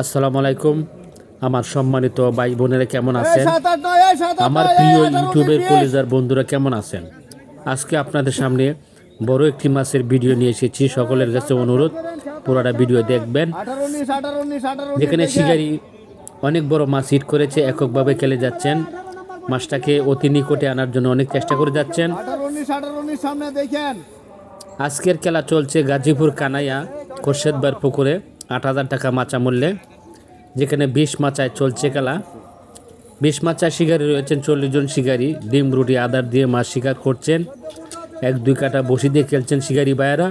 আসসালামু আলাইকুম। আমার সম্মানিত ভাই বোনেরা কেমন আছেন? আমার প্রিয় ইউটিউবের কলিজার বন্ধুরা কেমন আছেন? আজকে আপনাদের সামনে বড় একটি মাছের ভিডিও নিয়ে এসেছি। সকলের কাছে অনুরোধ পুরোটা ভিডিও দেখবেন। যেখানে। শিকারি অনেক বড় মাছ হিট করেছে এককভাবে খেলে যাচ্ছেন। মাছটাকে অতি নিকটে আনার জন্য অনেক চেষ্টা করে যাচ্ছেন। আজকের খেলা চলছে গাজীপুর কানাইয়া খোরশেদবার পুকুরে। আট হাজার টাকা মাচা মূল্যে, যেখানে বিশ মাচায় চলছে খেলা। বিশ মাচায় শিকারি রয়েছেন চল্লিশ জন শিকারি, ডিম, রুটি, আদার দিয়ে মাছ শিকার করছেন। এক, দুই কাটা বসি দিয়ে খেলছেন শিকারি ভাইয়েরা।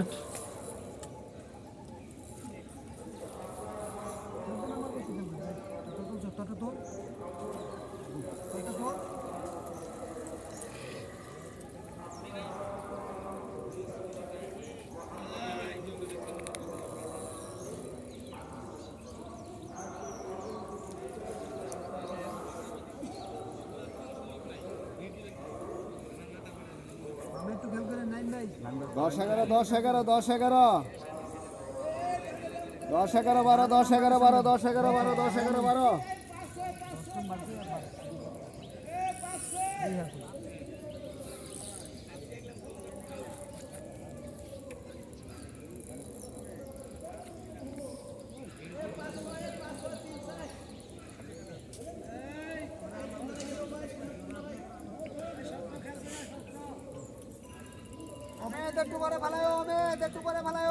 দশ এগারো দশ এগারো দশ এগারো। দশ এগারো, বারো, দশ এগারো, বারো, দশ এগারো, বারো, দশ এগারো, বারো। একটু পরে ফেলায় অমেদ একটু পরে ফেলায়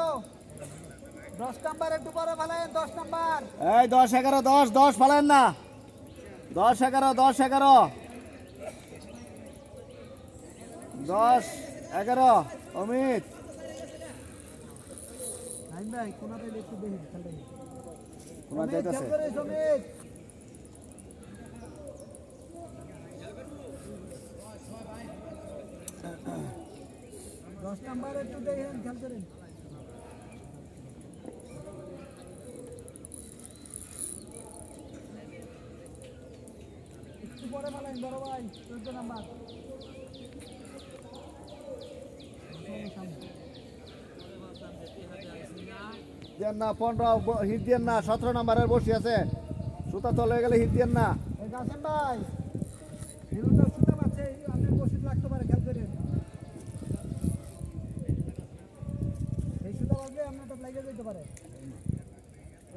দশ নাম্বার একটু পরে ফেলায় দশ নাম্বার। এই দশ এগারো দশ দশ ফালেন না। দশ এগারো দশ এগারো। দশ এগারো অমিত। ভাই কোনাতে একটু দেখি অমিত? দশ নাম্বার একটু দেখেন খেয়াল করেন। একটু পরে বড় ভাই চোদ্দ নাম্বার। দেন না পনেরো হিট দেন না সতেরো নাম্বারের বসি আছে। সুতা চলে গেলে হিট দেন না। ভাই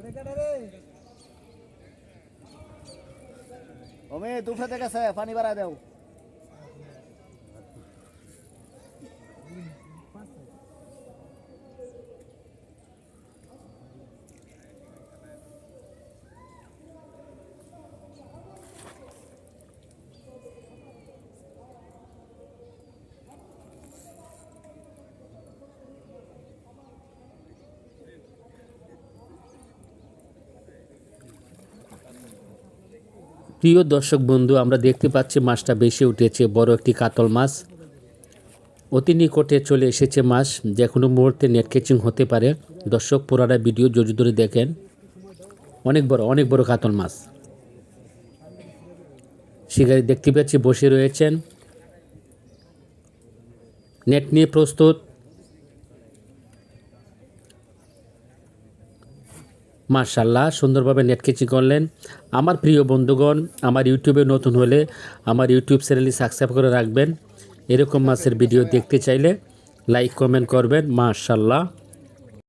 যেতে পারে থেকে পানি বাড়ায় দেও। প্রিয় দর্শক বন্ধু, আমরা দেখতে পাচ্ছি মাছটা বেশি উঠেছে, বড় একটি কাতল মাছ। অতি নিকটে চলে এসেছে মাছ, যে কোনো মুহূর্তে নেট ক্যাচিং হতে পারে। দর্শক, পুরাটা ভিডিও জড়ি ধরে দেখেন, অনেক বড় অনেক বড় কাতল মাছ। শিকারি দেখতে পাচ্ছি বসে রয়েছেন। নেট নিয়ে প্রস্তুত। মার্শাল্লাহ সুন্দরভাবে নেট কেচি করলেন। আমার প্রিয় বন্ধুগণ, আমার ইউটিউবে নতুন হলে আমার ইউটিউব চ্যানেলটি সাবস্ক্রাইব করে রাখবেন। এরকম মাছের ভিডিও দেখতে চাইলে লাইক, কমেন্ট করবেন মার্শাল্লাহ